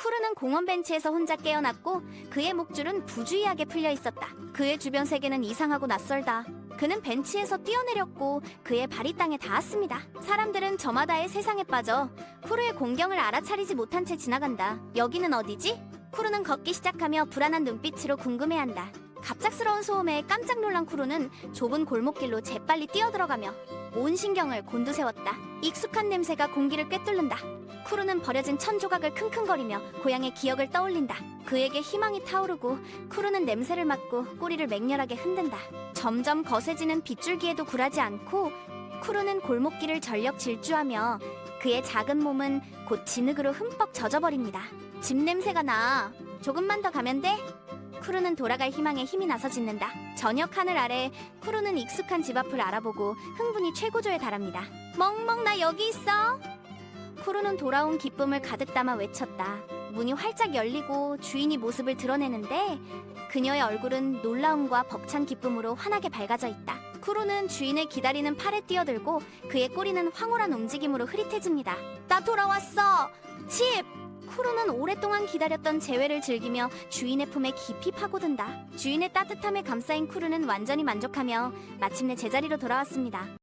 쿠르는 공원 벤치에서 혼자 깨어났고 그의 목줄은 부주의하게 풀려 있었다. 그의 주변 세계는 이상하고 낯설다. 그는 벤치에서 뛰어내렸고 그의 발이 땅에 닿았습니다. 사람들은 저마다의 세상에 빠져 쿠르의 공경을 알아차리지 못한 채 지나간다. 여기는 어디지? 쿠르는 걷기 시작하며 불안한 눈빛으로 궁금해한다. 갑작스러운 소음에 깜짝 놀란 쿠르는 좁은 골목길로 재빨리 뛰어들어가며 온 신경을 곤두세웠다. 익숙한 냄새가 공기를 꿰뚫는다. 쿠르는 버려진 천 조각을 킁킁거리며 고향의 기억을 떠올린다. 그에게 희망이 타오르고 쿠르는 냄새를 맡고 꼬리를 맹렬하게 흔든다. 점점 거세지는 빗줄기에도 굴하지 않고 쿠르는 골목길을 전력 질주하며 그의 작은 몸은 곧 진흙으로 흠뻑 젖어버립니다. 집 냄새가 나. 조금만 더 가면 돼? 쿠르는 돌아갈 희망에 힘이 나서 짖는다. 저녁 하늘 아래 쿠르는 익숙한 집 앞을 알아보고 흥분이 최고조에 달합니다. 멍멍 나 여기 있어. 쿠르는 돌아온 기쁨을 가득 담아 외쳤다. 문이 활짝 열리고 주인이 모습을 드러내는데 그녀의 얼굴은 놀라움과 벅찬 기쁨으로 환하게 밝아져 있다. 쿠르는 주인을 기다리는 팔에 뛰어들고 그의 꼬리는 황홀한 움직임으로 흐릿해집니다. 나 돌아왔어. 칩. 쿠르는 오랫동안 기다렸던 재회를 즐기며 주인의 품에 깊이 파고든다. 주인의 따뜻함에 감싸인 쿠르는 완전히 만족하며 마침내 제자리로 돌아왔습니다.